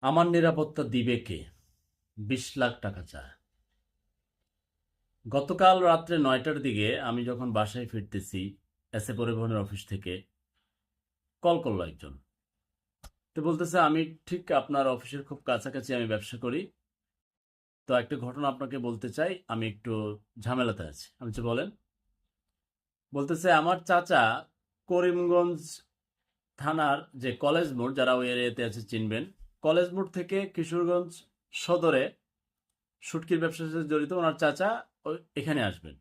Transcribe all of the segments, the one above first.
আমার নিরাপত্তা দিবে কে? বিশ লাখ টাকা চায়। গতকাল রাত্রে নয়টার দিকে আমি যখন বাসায় ফিরতেছি এসে পরিবহনের অফিস থেকে কল করল একজন। তো বলতেছে, আমি ঠিক আপনার অফিসের খুব কাছাকাছি আমি ব্যবসা করি। তো একটা ঘটনা আপনাকে বলতে চাই, আমি একটু ঝামেলাতে আছি। আমি যে বলেন। বলতেছে, আমার চাচা করিমগঞ্জ থানার যে কলেজ মোড়, যারা ওই এরিয়াতে আছে, চিনবেন? কলেজ মোড় থেকে কিশোরগঞ্জ সদরে শুটকির ব্যবসার সাথে জড়িত ওনার চাচা এখানে আসবেন।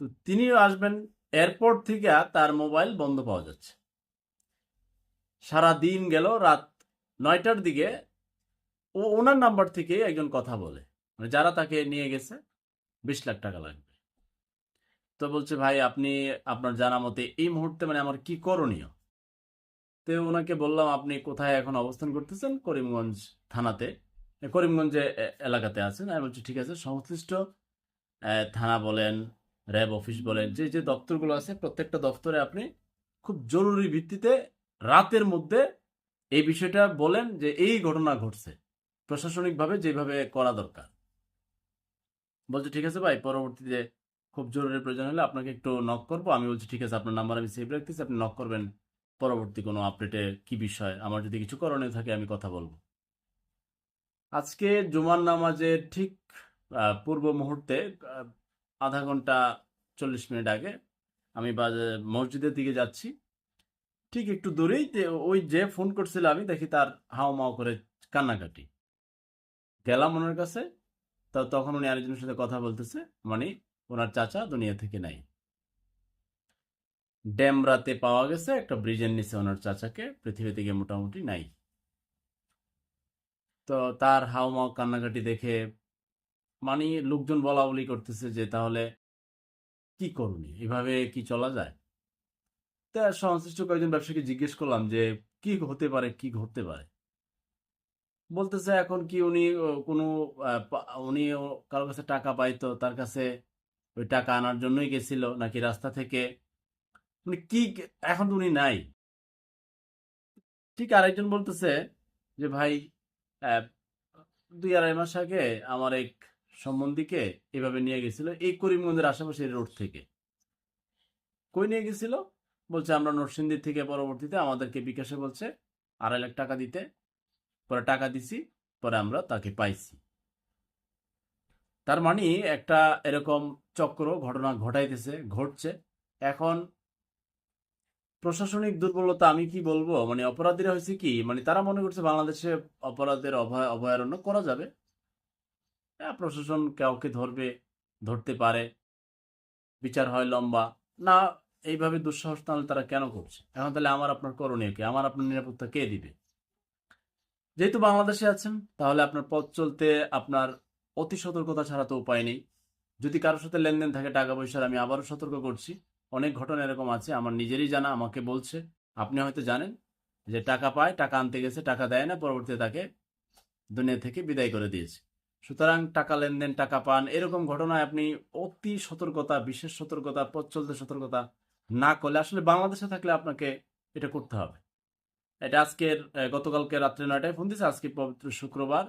তো তিনিও আসবেন, এয়ারপোর্ট থেকে তার মোবাইল বন্ধ পাওয়া যাচ্ছে। সারা দিন গেল, রাত নয়টার দিকে ও ওনার নাম্বার থেকে একজন কথা বলে মানে যারা তাকে নিয়ে গেছে, বিশ লাখ টাকা লাগবে। তো বলছে, ভাই, আপনি আপনার জানা মতে এই মুহূর্তে মানে আমার কি করণীয়? তো ওনাকে বললাম, আপনি কোথায় এখন অবস্থান করতেছেন? করিমগঞ্জ থানাতে। করিমগঞ্জে এলাকাতে আছেন। আমি বলছি, ঠিক আছে। সংশ্লিষ্ট থানা বলেন, র্যাব অফিস বলেন, যে যে দপ্তরগুলো আছে, প্রত্যেকটা দপ্তরে আপনি খুব জরুরি ভিত্তিতে রাতের মধ্যে এই বিষয়টা বলেন যে, এই ঘটনা ঘটছে। প্রশাসনিকভাবে যেভাবে করা দরকার। বলছে, ঠিক আছে ভাই, পরবর্তীতে খুব জরুরি প্রয়োজন হলে আপনাকে একটু নক করব। আমি বলছি, ঠিক আছে, আপনার নাম্বার আমি সেভ রাখতেছি, আপনি নক করবেন। পরবর্তী কোনো আপডেটে কি বিষয়? আমার যদি কিছু করণীয় থাকে, আমি কথা বলব। আজকে জুমার নামাজের ঠিক পূর্ব মুহূর্তে আধা ঘণ্টা চল্লিশ মিনিট আগে আমি মসজিদের দিকে যাচ্ছি। ঠিক একটু দূরেই ওই যে ফোন করছিল আমি, দেখি তার হাও মাও করে কান্নাকাটি। গেলাম ওনার কাছে, তা তখন উনি আরেকজনের সাথে কথা বলতেছে মানে ওনার চাচা দুনিয়া থেকে নাই। ড্যামরাতে পাওয়া গেছে, একটা ব্রিজের নিচে ওনার চাচাকে। পৃথিবী থেকে মোটামুটি নাই। তো তার হাওমাও কান্নাকাটি দেখে মানে লোকজন বলা বলি করতেছে যে, তাহলে কি করুনি? এভাবে কি চলা যায়? তা সংশ্লিষ্ট কয়েকজন ব্যবসায়ীকে জিজ্ঞেস করলাম যে, কি হতে পারে, কি ঘটতে পারে? বলতেছে, এখন কি উনি কোনো উনি কারোর কাছে টাকা পাইতো, তার কাছে ওই টাকা আনার জন্যই গেছিল, নাকি রাস্তা থেকে মানে কি এখন উনি নাই। ঠিক আরেকজন বলতেছে যে, ভাই দুই আড়াই মাস আগে আমার এক সম্বন্ধীকে এভাবে নিয়ে গেছিল এই করিমগঞ্জের আশেপাশে রোড থেকে। কই নিয়ে গেছিল? বলছে, আমরা নরসিংদী থেকে পরবর্তীতে আমাদেরকে বিকাশে বলছে আড়াই লাখ টাকা দিতে। পরে টাকা দিছি, পরে আমরা তাকে পাইছি। তার মানে একটা এরকম চক্র, ঘটনা ঘটাইতেছে, ঘটছে। এখন প্রশাসনিক দুর্বলতা আমি কি বলব? মানে অপরাধীরা হয়েছে কি? মানে তারা মনে করছে বাংলাদেশে অপরাধের অভয় অভয়ারণ্য করা যাবে। হ্যাঁ, প্রশাসন কাউকে ধরবে ধরতে পারে। বিচার হয় লম্বা। না এইভাবে দুঃসাহস তাহলে তারা কেন করছে? এখন তাহলে আমার আপনার করণীয় কি? আমার আপনার নিরাপত্তা কে দিবে? যেহেতু বাংলাদেশে আছেন তাহলে আপনার পথ চলতে আপনার অতি সতর্কতা ছাড়া তো উপায় নেই। যদি কারোর সাথে লেনদেন থাকে টাকা পয়সার আমি আবারও সতর্ক করছি। অনেক ঘটনা এরকম আছে, আমার নিজেরই জানা, আমাকে বলছে। আপনি হয়তো জানেন যে টাকা পায়, টাকা আনতে গেছে, টাকা দেয় না, পরবর্তীতে তাকে দুনিয়া থেকে বিদায় করে দিয়েছে। সুতরাং টাকা লেনদেন, টাকা পান, এরকম ঘটনায় আপনি অতি সতর্কতা, বিশেষ সতর্কতা প্রচলিত সতর্কতা না করলে আসলে বাংলাদেশে থাকলে আপনাকে এটা করতে হবে। এটা আজকের গতকালকে রাত্রে নয়টায় ফোন দিয়েছে, আজকে পবিত্র শুক্রবার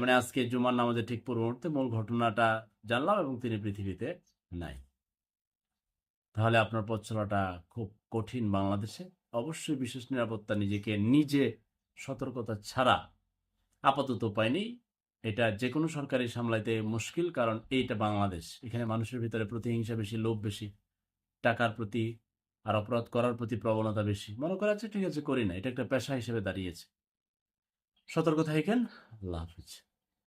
মানে আজকে জুমার নামাজের ঠিক পূর্ব মুহূর্তে মূল ঘটনাটা জানলাম এবং তিনি পৃথিবীতে নাই। তাহলে আপনার পথ চলাটা খুব কঠিন বাংলাদেশে। অবশ্যই বিশেষ নিরাপত্তা নিজেকে নিজে সতর্কতা ছাড়া আপাতত উপায় নেই। এটা যে কোনো সরকারি সামলাইতে মুশকিল, কারণ এইটা বাংলাদেশ। এখানে মানুষের ভিতরে প্রতিহিংসা বেশি, লোভ বেশি, টাকার প্রতি আর অপরাধ করার প্রতি প্রবণতা বেশি। মনে করা আছে, ঠিক আছে, করি না। এটা একটা পেশা হিসেবে দাঁড়িয়েছে। সতর্ক থাকেন। আল্লাহ হাফিজ।